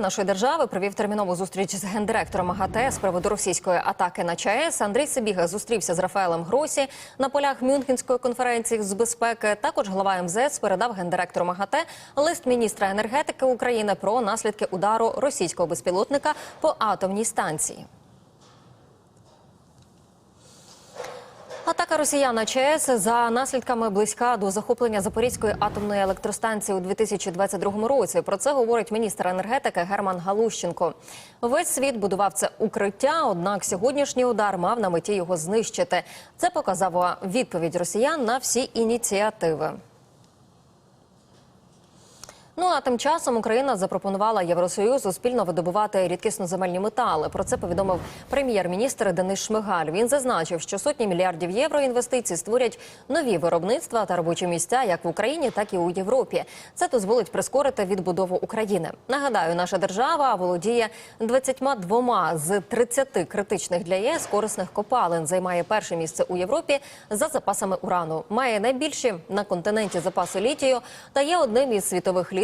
Нашої держави провів термінову зустріч з гендиректором АГТ з приводу російської атаки на ЧАЕС. Андрій Сибіга зустрівся з Рафаелем Гросі на полях Мюнхенської конференції з безпеки. Також глава МЗС передав гендиректору МАГАТЕ лист міністра енергетики України про наслідки удару російського безпілотника по атомній станції. Атака росіян на ЧАЕС за наслідками близька до захоплення Запорізької атомної електростанції у 2022 році. Про це говорить міністр енергетики Герман Галущенко. Весь світ будував це укриття, однак сьогоднішній удар мав на меті його знищити. Це показала відповідь росіян на всі ініціативи. Ну а тим часом Україна запропонувала Євросоюзу спільно видобувати рідкісноземельні метали. Про це повідомив прем'єр-міністр Денис Шмигаль. Він зазначив, що сотні мільярдів євро інвестицій створять нові виробництва та робочі місця як в Україні, так і у Європі. Це дозволить прискорити відбудову України. Нагадаю, наша держава володіє 22 з 30 критичних для ЄС корисних копалин. Займає перше місце у Європі за запасами урану. Має найбільші на континенті запаси літію та є одним із світових лідерів